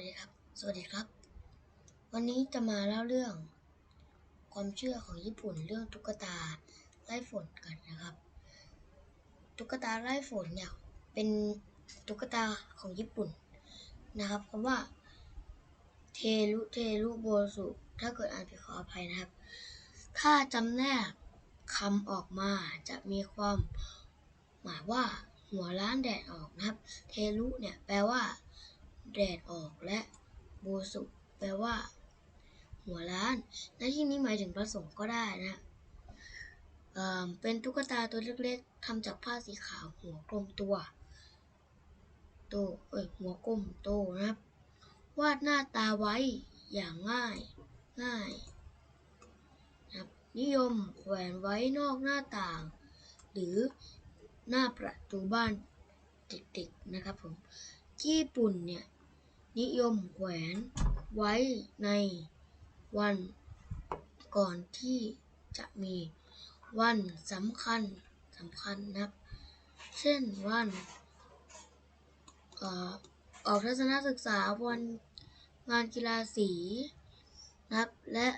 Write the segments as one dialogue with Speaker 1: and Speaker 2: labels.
Speaker 1: วัสดีครับ สวัสดีครับ วันนี้จะมาเล่าเรื่อง ความเชื่อของญี่ปุ่นเรื่องตุ๊กตาไล่ฝนกันนะครับ ตุ๊กตาไล่ฝนเนี่ยเป็นตุ๊กตาของญี่ปุ่นนะครับคำว่าเทรุเทรุโบสุถ้าเกิดอ่านผิดขออภัยนะครับ ถ้าจำแนกคำออกมาจะมีความหมายว่าหัวล้านแดดออกนะครับ เทรุเนี่ยแปลว่า แดดออกและโบสุแปลว่า หัวล้านในที่นี้หมายถึงพระสงฆ์ก็ได้นะเเป็นตุ๊กตาตัวเล็กๆทำจากผ้าสีขาวหัวกลมตัว โตเอ้ยหัวกลมโตนะครับ วาดหน้าตาไว้อย่างง่ายง่ายนะครับนิยมแขวนไว้นอกหน้าต่าง หรือหน้าประตูบ้านเด็กๆนะครับผมญี่ปุ่นเนี่ย นิยมแขวนไว้ในวันก่อนที่จะมีวันสำคัญสำคัญนะครับ เช่นวันออกทัศนศึกษาวันงานกีฬาสีนะครับ และ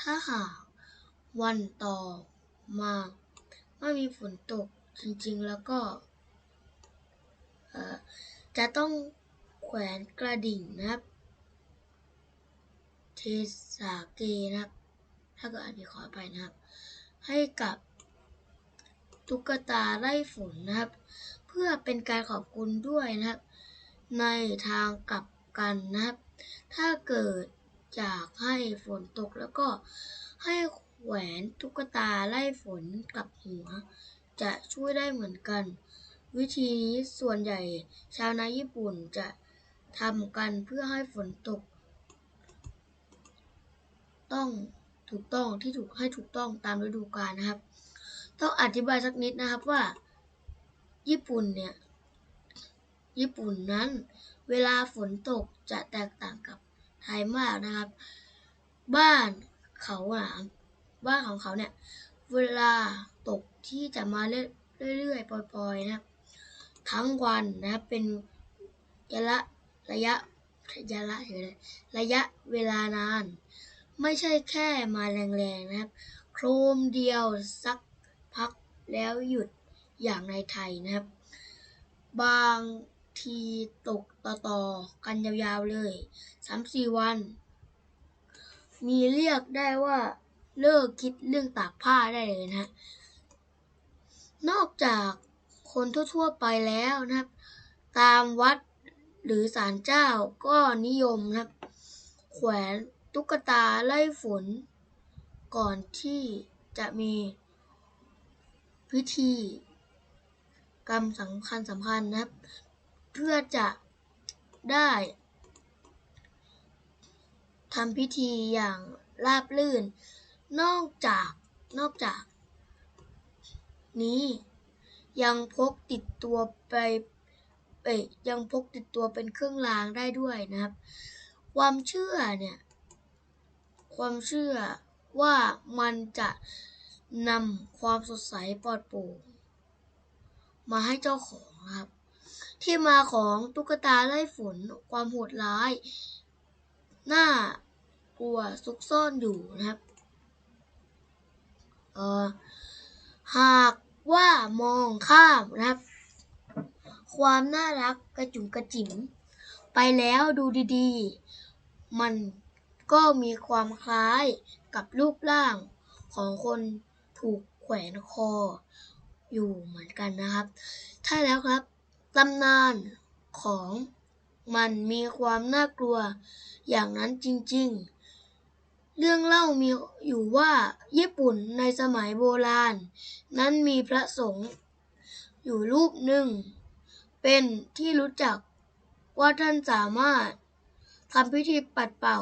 Speaker 1: ถ้าหากวันต่อมาไม่มีฝนตกจริงๆแล้วก็จะต้อง แขวนกระดิ่งนะครับ เทสาเกนะครับ ถ้าเกิดอ่านผิดขออภัยนะครับ ให้กับตุ๊กตาไล่ฝนนะครับ เพื่อเป็นการขอบคุณด้วยนะครับ ในทางกลับกันนะครับ ถ้าเกิดอยากให้ฝนตกแล้วก็ให้แขวนตุ๊กตาไล่ฝนกับหัว จะช่วยได้เหมือนกัน วิธีนี้ส่วนใหญ่ชาวนาญี่ปุ่นจะ ทำกันเพื่อให้ฝนตก ต้องถูกต้องที่ถูกให้ถูกต้องตามฤดูกาลนะครับ ต้องอธิบายสักนิดนะครับว่า ญี่ปุ่นเนี่ย ญี่ปุ่นนั้น เวลาฝนตกจะแตกต่างกับไทยมากนะครับ บ้านเขาหนามบ้านของเขาเนี่ย เวลาตกที่จะมาเรื่อยๆปล่อยๆนะครับ ทั้งวันนะครับเป็นระยะ ระยะระยะระยระยะเวลานาน ไม่ใช่แค่มาแรงๆนะครับ โครมเดียวสักพักแล้วหยุดอย่างในไทยนะครับ บางทีตกต่อๆกันยาวๆเลยสามสี่วัน มีเรียกได้ว่าเลิกคิดเรื่องตากผ้าได้เลยนะ นอกจากคนทั่วๆไปแล้วนะครับ ตามวัด หรือศาลเจ้าก็นิยมนะครับ แขวนตุ๊กตาไล่ฝน ก่อนที่จะมีพิธีกรรมสำคัญสำคัญนะครับ เพื่อจะได้ทำพิธีอย่างราบรื่น นอกจากนอกจาก นี้ยังพกติดตัวไป เอ้ยยังพกติดตัวเป็นเครื่องรางได้ด้วยนะครับ ความเชื่อเนี่ย ความเชื่อว่ามันจะนำความสดใสปลอดโปร่งมาให้เจ้าของครับ ที่มาของตุ๊กตาไล่ฝนความโหดร้ายน่ากลัวซุกซ่อนอยู่นะครับเอ่อหากว่ามองข้ามนะครับ ความน่ารักกระจุ๋มกระจิ๋มไปแล้วดูดีๆ มันก็มีความคล้ายกับรูปร่างของคนถูกแขวนคอ อยู่เหมือนกันนะครับ ใช่แล้วครับตำนานของมันมีความน่ากลัวอย่างนั้นจริงๆ เรื่องเล่ามีอยู่ว่าญี่ปุ่นในสมัยโบราณ นั้นมีพระสงฆ์อยู่รูปหนึ่ง เป็นที่รู้จักว่าท่านสามารถทำพิธีปัดเป่า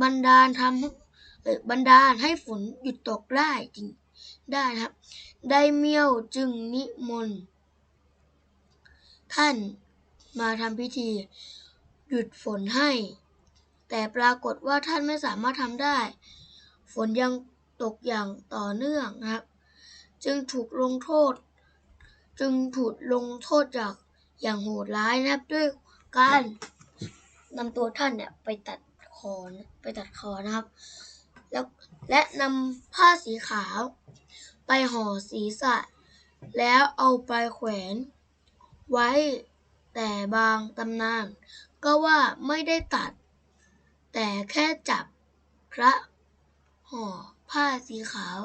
Speaker 1: บันดาลทำบันดาลให้ฝนหยุดตกได้จริงได้นะครับได้เมี่ยวจึงนิมนต์ท่านมาทำพิธีหยุดฝนให้ แต่ปรากฏว่าท่านไม่สามารถทำได้ ฝนยังตกอย่างต่อเนื่องนะครับ จึงถูกลงโทษ จึงถูกลงโทษจาก อย่างโหดร้ายนับด้วยการนำตัวท่านเนี่ยไปตัดคอไปตัดคอนะครับ แล้วและนำผ้าสีขาว ไปห่อศีรษะ แล้วเอาไปแขวนไว้แต่บางตำนาน ก็ว่าไม่ได้ตัด แต่แค่จับพระห่อผ้าสีขาว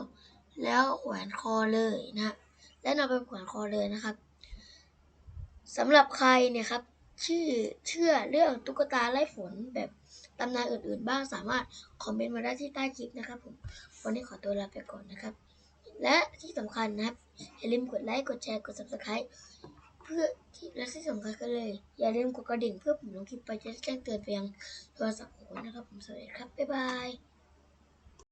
Speaker 1: แล้วแขวนคอเลยนะ และนำไปแขวนคอเลยนะครับ สำหรับใครเนี่ยครับชื่อเชื่อเรื่องตุ๊กตาไล่ฝนแบบตำนานอื่นๆ บ้างสามารถคอมเมนต์มาได้ที่ใต้คลิปนะครับผมวันนี้ขอตัวลาไปก่อนนะครับ และที่สำคัญนะครับอย่าลืมกดไลค์กดแชร์กด subscribe เพื่อที่และที่สำคัญก็เลย อย่าลืมกดกระดิ่งเพื่อผมลงคลิปไปจะแจ้งเตือนไปยังโทรศัพท์ของนะครับผมสวัสดีครับบ๊ายบาย